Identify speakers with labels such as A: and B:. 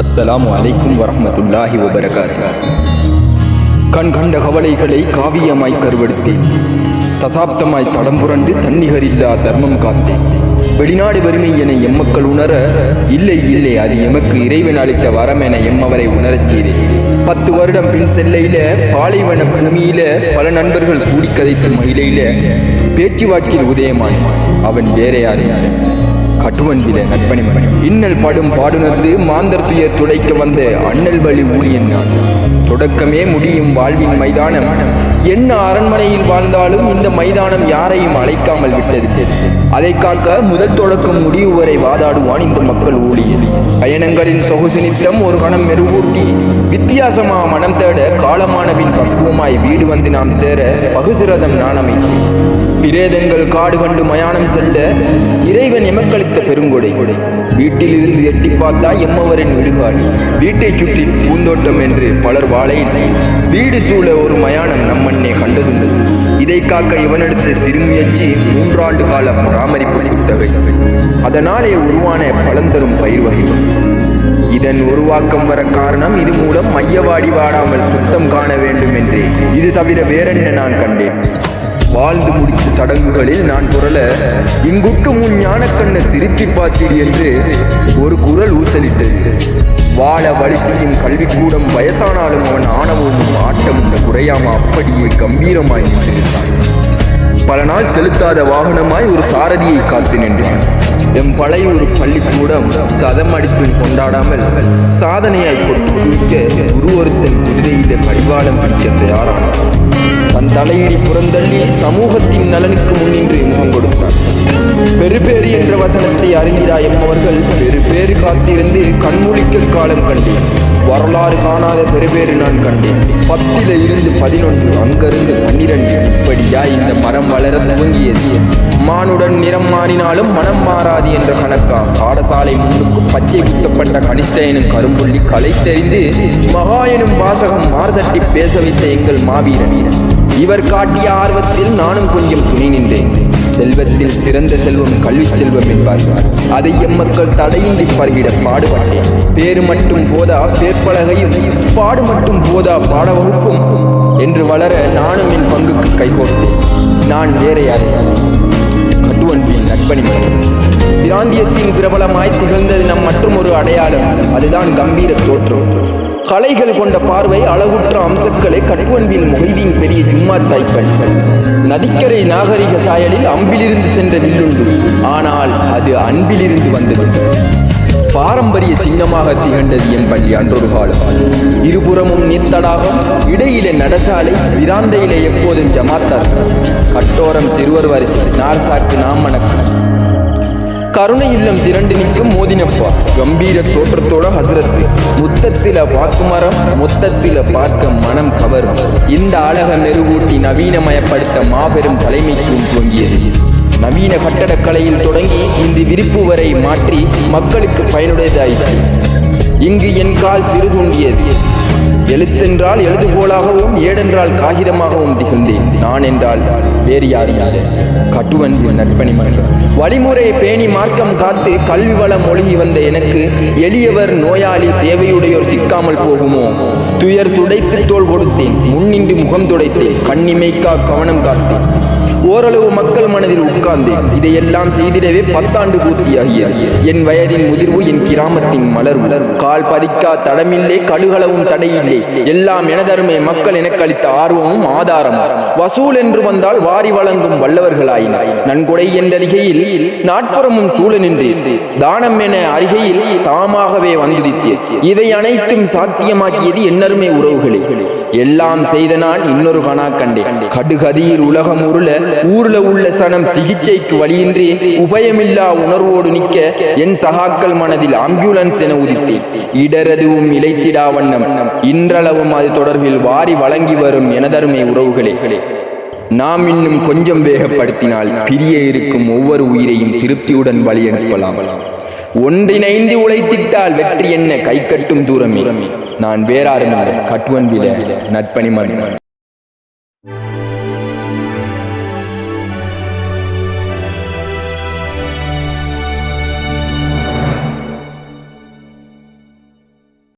A: அஸ்ஸலாமு அலைக்கும் வரமத்துல்லாஹி வபரகாத்து கண் கண்ட கவலைகளை காவியமாய் கருவெடுத்தேன். தசாப்தமாய் தடம் புரண்டு தன்னிகரில்லா தர்மம் காத்தேன். வெளிநாடு வறுமை என எம்மக்கள் உணர இல்லை இல்லை அது எமக்கு இறைவன் அளித்த வரம் என எம்மவரை உணரச் செய்தேன். பத்து வருடம் பின் செல்லையில பாலைவன பூமியில பல நண்பர்கள் கூடி கதைத்த மகிழையில பேச்சுவாக்கில் உதயமான் அவன் வேற யாரும் இல்லை. கட்டுவன்பில நட்பணிமன் இன்னல் படும் பாடுணர்ந்து மாந்தர் துயர் துடைக்க வந்த அண்ணல் வழி ஊழியன் நான். தொடக்கமே முடியும் வாழ்வின் மைதானம். என்ன அரண்மனையில் வாழ்ந்தாலும் இந்த மைதானம் யாரையும் அழைக்காமல் விட்டது. அதை காக்க முதல் தொடக்கம் முடிவு வரை வாதாடுவான் இந்த மக்கள் ஊழியர். பயணங்களின் சொகுசு நித்தம் ஒரு கணம் மெருகூட்டி வித்தியாசமா மனம் தேட காலமானவின் பக்குவமாய் வீடு வந்து நாம் சேர பகுசிரதம் நான் அமைத்தேன் பிரேதங்கள் காடு கண்டு மயானம் செல்ல இறைவன் எமக்களித்த பெருங்கொடை. வீட்டில் இருந்து எட்டி பார்த்தா எம்மவரின் விடுகாடு. வீட்டை சுற்றி பூந்தோட்டம் என்று பலர் வாழையில் வீடு சூழ ஒரு மயானம் நம்மண்ணே கண்டதுண்டு. இதை காக்க இவனெடுத்த சிறுமுயற்சி மூன்றாண்டு கால பராமரிப்பு குத்தகை அதனாலே உருவான பலந்தரும் பயிர் வகைகள். இதன் உருவாக்கம் வர காரணம் இது மூலம் மையவாடி வாடாமல் சுத்தம் காண வேண்டும் என்றே. இது தவிர வேறென்ன நான் கண்டேன்? வாழ்ந்து முடிச்ச சடங்குகளில் நான் குரல இங்குட்டு முன் ஞானக்கண்ணை திருத்தி பார்த்தீர் என்று ஒரு குரல் ஊசலிட்டது. வாழ வழி செய்யும் கல்விக்கூடம் வயசானாலும் அவன் ஆணவமும் ஆட்டமும் குறையாம அப்படியே கம்பீரமாய் நின்றிருந்தான். பல நாள் செலுத்தாத வாகனமாய் ஒரு சாரதியை காத்து நின்றான். எம் பழைய ஒரு பள்ளிக்கூடம் சதம் அடித்தும் கொண்டாடாமல் சாதனையாய் கொடுத்து குவிக்க குரு ஒருத்தன் குதிரையில கடிவாளம் பிடிக்க தயாரானான். தன் தலையிடி புறந்தள்ளி சமூகத்தின் நலனுக்கு முன்னின்று முகம் கொடுத்தான். பெருபேறு என்ற வசனத்தை அறிந்திரா என்பவர்கள் பெருபேறு காத்திருந்து கண்மூழிக்க காலம் கண்டேன். வரலாறு காணாத பெருபேறு நான் கண்டேன். பத்தில இருந்து பதினொன்று அங்கிருந்து பன்னிரண்டு இப்படியா இந்த மரம் வளர துவங்கியது. மானுடன் நிறம் மாறினாலும் மனம் மாறாது என்ற கணக்கா? பாடசாலை முன்னுக்கு பச்சை குத்தப்பட்ட கனிஷ்ட எனும் கரும்புள்ளி கலை தெரிந்து மகா எனும் வாசகம் மார்தட்டி பேச வைத்த எங்கள் மாவீரன். இவர் காட்டிய ஆர்வத்தில் நானும் கொஞ்சம் துணி நின்றேன். செல்வத்தில் சிறந்த செல்வம் கல்வி செல்வம் என்பார்கள் அதை எம்மக்கள் தடையின்றி பருகிட பாடுபட்டேன். பேரு மட்டும் போதா பேர்பலகையும் பாடு மட்டும் போதா பாட வகுப்பும் என்று வளர நானும் என் பங்குக்கு கைகோர்த்தேன் நான் வேற யாரும் கட்டுவன்பின் நட்பணிமணி பிராந்தியத்தின் பிரபலமாய் திகழ்ந்தது நம் மற்றும் ஒரு அடையாளம். அதுதான் கம்பீர தோற்றம். கலைகள் கொண்ட பார்வை அளவுற்ற அம்சங்களை கட்டுவன்பில் மொஹிதீன் பெரிய ஜும்மா தாய்க்கள் நதிக்கரை நாகரிக சாயலில் அம்பிலிருந்து சென்ற வில்லுண்டு. ஆனால் அது அன்பிலிருந்து வந்தது. பாரம்பரிய சின்னமாக திகழ்ந்தது என் பள்ளி அன்றொரு காலம். இருபுறமும் நீர்த்தடாகம் இடையிலே நடசாலை விராந்தையிலே எப்போதும் ஜமாத்தார் கட்டோரம் சிறுவர் வரிசை நார்சாக்கு நாமணக்கு கருணை இல்லம் திரண்டு நிற்கும் மோதினப்பா. கம்பீர தோற்றத்தோட ஹசரத்து. முத்தத்தில வாக்குமரம் மொத்தத்தில பார்க்க மனம் கவரும். இந்த அழக மெருகூட்டி நவீனமயப்படுத்த மாபெரும் தலைமைக்கும் துவங்கியது. நவீன கட்டடக்கலையில் தொடங்கி இந்த விரிப்பு வரை மாற்றி மக்களுக்கு பயனுடையதாயிற்று. இங்கு என் கால் சிறு தூண்டியது எழுத்தென்றால் எழுதுகோலாகவும் ஏடென்றால் காகிதமாகவும் திகழ்ந்தேன். நான் என்றால் வேறு யார் யாரு? கட்டுவன் நற்பணி மகன் வழிமுறை பேணி மார்க்கம் காத்து கல்வி வளம் ஒழுகி வந்த எனக்கு எளியவர் நோயாளி தேவையுடையோர் சிக்காமல் போகுமோ? துயர் துடைத்து தோல் கொடுத்தேன். முன்னின்று முகம் துடைத்தேன். கண்ணிமைக்கா கவனம் காத்தேன். ஓரளவு மக்கள் மனதில் உட்கார்ந்தேன். இதையெல்லாம் செய்திடவே பத்தாண்டு பூர்த்தியாகிய என் வயதின் முதிர்வு என் கிராமத்தின் மலர்வு. கால் பதிக்கா தடமில்லை கழுகளவும் தடையில்லை. எல்லாம் எனதருமே மக்கள் எனக்கு அளித்த ஆர்வமும் ஆதாரமும். வசூல் என்று வந்தால் வாரி வழங்கும் வல்லவர்களாயினாய் நன்கொடை என்றறிகையில் நாட்புறமும் சூழ நின்றேன். தானம் என அருகையில் தாமாகவே வந்துதித்தேன். இவை அனைத்தும் சாத்தியமாக்கியது என்னருமே உறவுகளே. எல்லாம் செய்த நான் இன்னொரு கணா கண்டேன். கடுகதியில் உலகம் உருள ஊர்ல உள்ள சனம் சிகிச்சைக்கு வழியின்றி உபயமில்லா உணர்வோடு நிற்க என் சகாக்கள் மனதில் ஆம்புலன்ஸ் என உதித்தேன். இடரதுவும் இழைத்திடா வண்ணம் இன்றளவும் அது தொடர்பில் வாரி வழங்கி வரும் எனதருமை உறவுகளே. நாம் இன்னும் கொஞ்சம் வேகப்படுத்தினால் பிரிய இருக்கும் ஒவ்வொரு உயிரையும் திருப்தியுடன் வழி அனுப்பலாம் ஒன்றிணைந்து உழைத்திட்டால் வெற்றி என்ன? கை கட்டும் தூரமே. நான் வேறாரும் கட்டுவன் கட்டுவன் வில நட்பணிமன்.